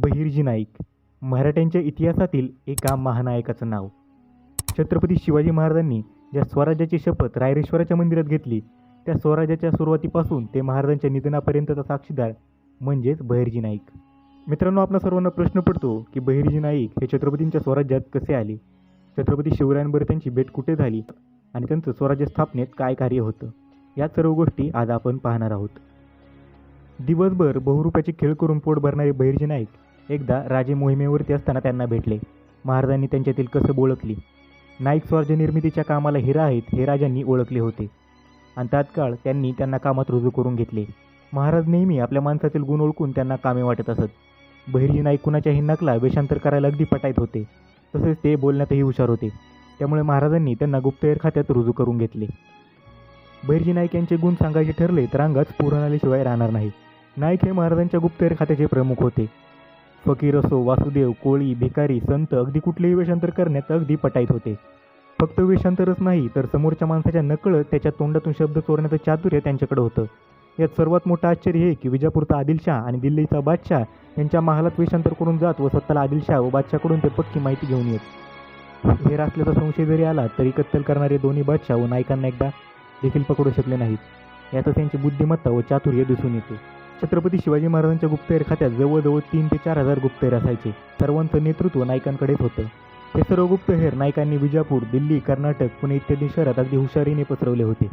बहिर्जी नाईक मराठ्यांच्या इतिहासातील एका महानायकाचं नाव. छत्रपती शिवाजी महाराजांनी ज्या स्वराज्याची शपथ रायरेश्वराच्या मंदिरात घेतली त्या स्वराज्याच्या सुरुवातीपासून ते महाराजांच्या निधनापर्यंतचा साक्षीदार म्हणजेच बहिर्जी नाईक. मित्रांनो आपल्या सर्वांना प्रश्न पडतो की बहिर्जी नाईक हे छत्रपतींच्या स्वराज्यात कसे आले? छत्रपती शिवरायांबरोबर त्यांची भेट कुठे झाली आणि त्यांचं स्वराज्य स्थापनेत काय कार्य होतं? या सर्व गोष्टी आज आपण पाहणार आहोत. दिवसभर बहुरूपाचे खेळ करून पोट भरणारे बहिर्जी नाईक एकदा राजे मोहिमेवरती असताना त्यांना भेटले. महाराजांनी त्यांच्यातील कसब ओळखली नाईक स्वराज्य निर्मितीच्या कामाला हिरा आहेत हे राजांनी ओळखले होते. आणि तात्काळ त्यांनी त्यांना कामात रुजू करून घेतले. महाराज नेहमी आपल्या माणसातील गुण ओळखून त्यांना कामे वाटत असत. बहिर्जी नाईक कुणाच्याही नकला वेषांतर करायला अगदी पटायत होते. तसेच ते बोलण्यातही हुशार होते. त्यामुळे महाराजांनी त्यांना गुप्तहेर खात्यात रुजू करून घेतले. बहिर्जी नाईक यांचे गुण सांगायचे ठरले तर अंगात पूर्ण आल्याशिवाय राहणार नाही. नाईक हे महाराजांच्या गुप्तहेर खात्याचे प्रमुख होते. फकीर असो वासुदेव कोळी भिकारी संत अगदी कुठलेही वेषांतर करण्यात अगदी पटाईत होते. फक्त वेषांतरच नाही तर समोरच्या माणसाच्या नकळत त्याच्या तोंडातून शब्द चोरण्याचं चातुर्य त्यांच्याकडे होतं. यात सर्वात मोठं आश्चर्य हे की विजापूरचा आदिलशाह आणि दिल्लीचा बादशाह यांच्या महालात वेषांतर करून जात व स्वतःला आदिलशाह व बादशाहकडून ते पक्की माहिती घेऊन येत. हेर असल्याचा संशय जरी आला तरी कत्तल करणारे दोन्ही बादशाह व नायकांना एकदा देखील पकडू शकले नाहीत. यातच त्यांची बुद्धिमत्ता व चातुर्य दिसून येते. छत्रपती शिवाजी महाराजांच्या गुप्तहेर खात्यात जवळजवळ तीन ते चार हजार गुप्तहेर असायचे. सर्वांचं नेतृत्व नायकांकडेच होतं. हे सर्व गुप्तहेर नायकांनी विजापूर दिल्ली कर्नाटक पुणे इत्यादी शहरात अगदी हुशारीने पसरवले होते.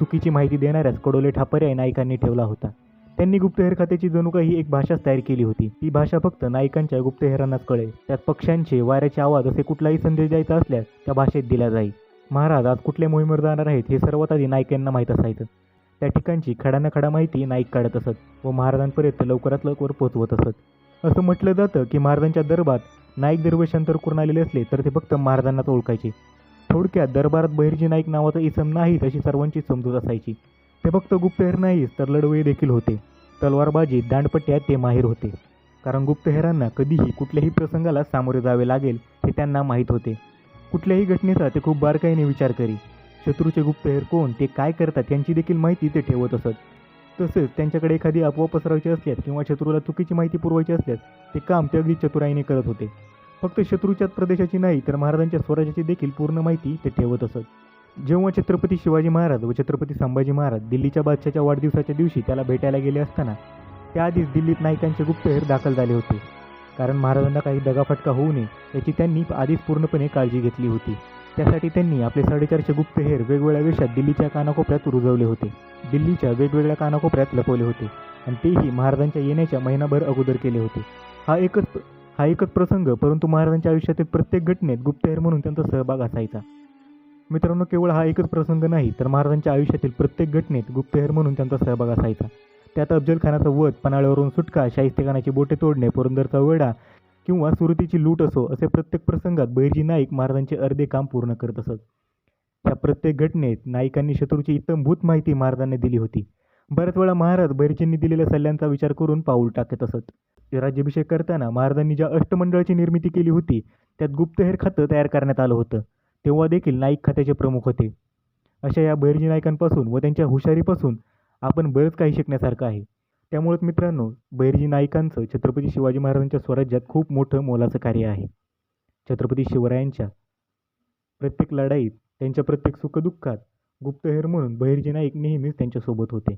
चुकीची माहिती देणाऱ्यास कडोले ठापर्याय नायकांनी ठेवला होता. त्यांनी गुप्तहेर खात्याची जणू काही एक भाषाच तयार केली होती. ती भाषा फक्त नायकांच्या गुप्तहेरांनाच कळेल. त्यात पक्ष्यांचे वाऱ्याचे आवाज असे कुठलाही संदेश द्यायचा असल्यास त्या भाषेत दिला जाईल महाराज आज कुठल्या मोहिमेवर जाणार आहेत हे सर्वात आधी नायकांना माहीत असायचं. त्या ठिकाणची खडाना खडा माहिती नाईक काढत असत व महाराजांपर्यंत लवकरात लवकर पोहोचवत असत. असं म्हटलं जातं की महाराजांच्या दरबारात नाईक दरवेशांतर करून आलेले असले तर ते फक्त महाराजांनाच ओळखायचे. थोडक्यात दरबारात बहिर्जी नाईक नावाचा इसम नाहीत अशी सर्वांची समजूत असायची. ते फक्त गुप्तहेर नाहीच तर लढवई देखील होते. तलवारबाजी दांडपट्ट्यात ते माहीर होते. कारण गुप्तहेरांना कधीही कुठल्याही प्रसंगाला सामोरे जावे लागेल हे त्यांना माहीत होते. कुठल्याही घटनेचा ते खूप बारकाईने विचार करी. शत्रूचे गुप्तहेर कोण ते काय करतात यांची देखील माहिती ते ठेवत असत. तसेच त्यांच्याकडे एखादी अफवा पसरवायची असल्यास किंवा शत्रूला चुकीची माहिती पुरवायची असल्यास ते काम ते अगदी चतुराईने करत होते. फक्त शत्रूच्याच प्रदेशाची नाही तर महाराजांच्या स्वराज्याची देखील पूर्ण माहिती ते ठेवत असत. जेव्हा छत्रपती शिवाजी महाराज व छत्रपती संभाजी महाराज दिल्लीच्या बादशाच्या वाढदिवसाच्या दिवशी त्याला भेटायला गेले असताना त्याआधीच दिल्लीत नायकांचे गुप्तहेर दाखल झाले होते. कारण महाराजांना काही दगाफटका होऊ नये याची त्यांनी आधीच पूर्णपणे काळजी घेतली होती. त्यासाठी त्यांनी आपले साडेचारशे गुप्तहेर वेगवेगळ्या वेशात दिल्लीच्या कानाकोपऱ्यात रुजवले होते. दिल्लीच्या वेगवेगळ्या कानाकोपऱ्यात लपवले होते आणि तेही महाराजांच्या येण्याच्या महिनाभर अगोदर केले होते. हा एकच हा एकच प्रसंग परंतु महाराजांच्या आयुष्यातील प्रत्येक घटनेत गुप्तहेर म्हणून त्यांचा सहभाग असायचा. मित्रांनो केवळ हा एकच प्रसंग नाही तर महाराजांच्या आयुष्यातील प्रत्येक घटनेत गुप्तहेर म्हणून त्यांचा सहभाग असायचा. त्यात अफजल खानाचा वध पन्हाळ्यावरून सुटका शाहिस्तेखानाची बोटे तोडणे पुरंदरचा वेढा किंवा सुरतीची लूट असो असे प्रत्येक प्रसंगात बहिर्जी नाईक महाराजांचे अर्धे काम पूर्ण करत असत. त्या प्रत्येक घटनेत नाईकांनी शत्रूची इतंभूत माहिती महाराजांनी दिली होती. बऱ्याच वेळा महाराज बहिर्जींनी दिलेल्या सल्ल्यांचा विचार करून पाऊल टाकत असत. राज्याभिषेक करताना महाराजांनी ज्या अष्टमंडळाची निर्मिती केली होती त्यात गुप्तहेर खातं तयार करण्यात आलं होतं. तेव्हा देखील नाईक खात्याचे प्रमुख होते. अशा या बहिर्जी नायकांपासून व त्यांच्या हुशारीपासून आपण बरंच काही शिकण्यासारखं आहे. त्यामुळेच मित्रांनो बहिर्जी नाईकांचं छत्रपती शिवाजी महाराजांच्या स्वराज्यात खूप मोठं मोलाचं कार्य आहे. छत्रपती शिवरायांच्या प्रत्येक लढाईत त्यांच्या प्रत्येक सुखदुःखात गुप्तहेर म्हणून बहिर्जी नाईक नेहमीच त्यांच्यासोबत होते.